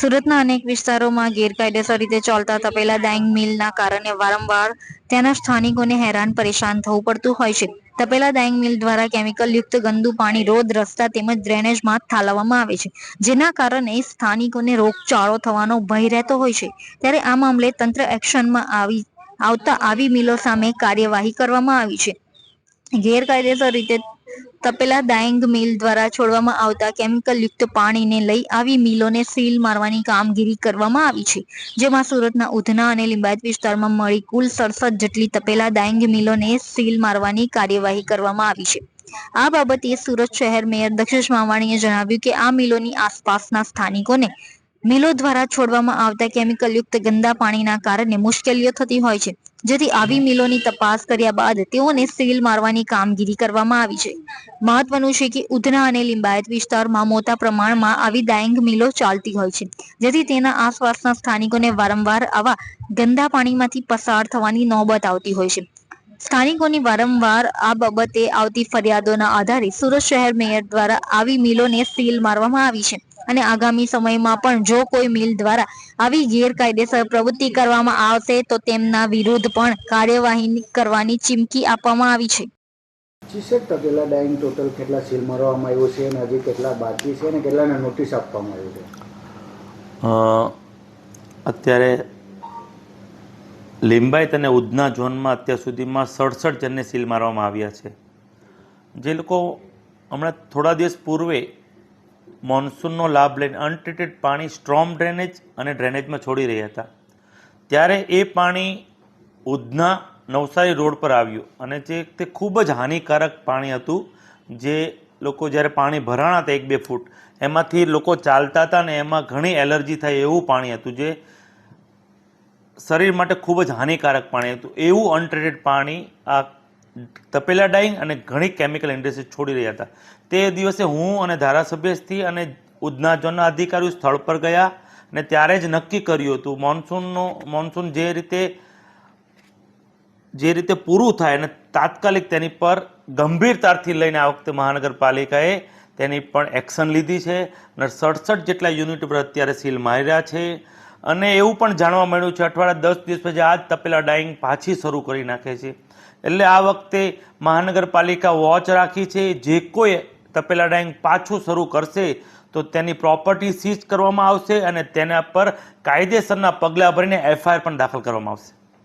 સુરતના અનેક વિસ્તારોમાં ગેરકાયદેસર રીતે ચાલતા તપેલા ડાઇંગ મિલના કારણે વારંવાર ત્યાંના સ્થાનિકોને હેરાન પરેશાન થવું પડતું હોય છે. તપેલા ડાઇંગ મિલ દ્વારા કેમિકલ યુક્ત ગંદુ પાણી, રોડ, રસ્તા તેમજ ડ્રેનેજમાં ઠાલવવામાં આવે છે, જેના કારણે સ્થાનિકોને રોગચાળો થવાનો ભય રહેતો હોય છે. ત્યારે આ મામલે તંત્ર એક્શનમાં આવી, આવતા આવી મિલો સામે કાર્યવાહી કરવામાં આવી છે. ગેરકાયદેસર રીતે તપેલા ડાઇંગ મિલ દ્વારા છોડવામાં આવતા કેમિકલ યુક્ત પાણીને લઈ આવી મિલોને સીલ મારવાની કામગીરી કરવામાં આવી છે. જેમાં સુરતના ઉધના અને લિંબાયત વિસ્તારમાં મળી કુલ સડસઠ જેટલી તપેલા ડાઇંગ મિલોને સીલ મારવાની કાર્યવાહી કરવામાં આવી છે. આ બાબતે સુરત શહેર મેયર દક્ષેશ માવાણીએ જણાવ્યું કે આ મિલોની આસપાસના સ્થાનિકોને મિલો દ્વારા છોડવામાં આવતા કેમિકલ યુક્ત ગંદા પાણીના કારણે મુશ્કેલીઓ થતી હોય છે. જેથી આવી મિલોની તપાસ કર્યા બાદ તેઓને સીલ મારવાની કામગીરી કરવામાં આવી છે. મહત્વનું છે કે ઉધના અને લિંબાયત વિસ્તારમાં મોટા પ્રમાણમાં આવી ડાયંગ મિલો ચાલતી હોય છે. જેથી તેના આસપાસના સ્થાનિકોને વારંવાર આવા ગંદા પાણીમાંથી પસાર થવાની નોબત આવતી હોય છે. સ્થાનિકોની વારંવાર આ બાબતે આવતી ફરિયાદોના આધારે સુરત શહેર મેયર દ્વારા આવી મિલોને સીલ મારવામાં આવી છે. અને આગામી સમયમાં પણ જો કોઈ મિલ દ્વારા આવી ગેરકાયદેસર પ્રવૃત્તિ કરવામાં આવશે તો તેમના વિરુદ્ધ પણ કાર્યવાહી કરવાની ચીમકી આપવામાં આવી છે. ચીસેક તપેલા ડાઈંગ ટોટલ કેટલા સીલ મારવામાં આવ્યો છે અને હજી કેટલા બાકી છે અને કેટલાને નોટિસ આપવામાં આવ્યું છે? અ, અત્યારે લિંબાયત અને ઉધના ઝોનમાં અત્યાર સુધીમાં સડસઠ જણને સીલ મારવામાં આવ્યા છે. જે લોકો હમણાં થોડા દિવસ પૂર્વે મોન્સૂનનો લાભ લઈને અનટ્રીટેડ પાણી સ્ટ્રોમ ડ્રેનેજ અને ડ્રેનેજમાં છોડી રહ્યા હતા. ત્યારે એ પાણી ઉધના નવસારી રોડ પર આવ્યું અને જે તે ખૂબ જ હાનિકારક પાણી હતું, જે લોકો જ્યારે પાણી ભરાણા હતા એક બે ફૂટ, એમાંથી લોકો ચાલતા હતા ને એમાં ઘણી એલર્જી થાય એવું પાણી હતું, જે શરીર માટે ખૂબ જ હાનિકારક પાણી હતું. એવું અનટ્રીટેડ પાણી આ તપેલા ડાઈંગ અને ઘણી કેમિકલ ઇન્ડસ્ટ્રી છોડી રહ્યા હતા. તે દિવસે હું અને ધારાસભ્યશ્રી અને ઉધના ઝોનના અધિકારીઓ સ્થળ પર ગયા અને ત્યારે જ નક્કી કર્યું હતું, મોન્સૂનનો, મોન્સૂન જે રીતે જે રીતે પૂરું થાય અને તાત્કાલિક તેની પર ગંભીરતાથી લઈને આ વખતે મહાનગરપાલિકાએ તેની પણ એક્શન લીધી છે અને સડસઠ જેટલા યુનિટ પર અત્યારે સીલ માર્યા છે. અને એવું પણ જાણવા મળ્યું છે, અઠવાડિયા દસ દિવસ પછી આ જ તપેલા ડાઈંગ પાછી શરૂ કરી નાખે છે. એટલે આ વખતે મહાનગરપાલિકા વોચ રાખી છે, જે કોઈ તપેલા ડાઈંગ પાછું શરૂ કરશે તો તેની પ્રોપર્ટી સીઝ કરવામાં આવશે અને તેના પર કાયદેસરના પગલાં ભરીને એફઆઈઆર પણ દાખલ કરવામાં આવશે.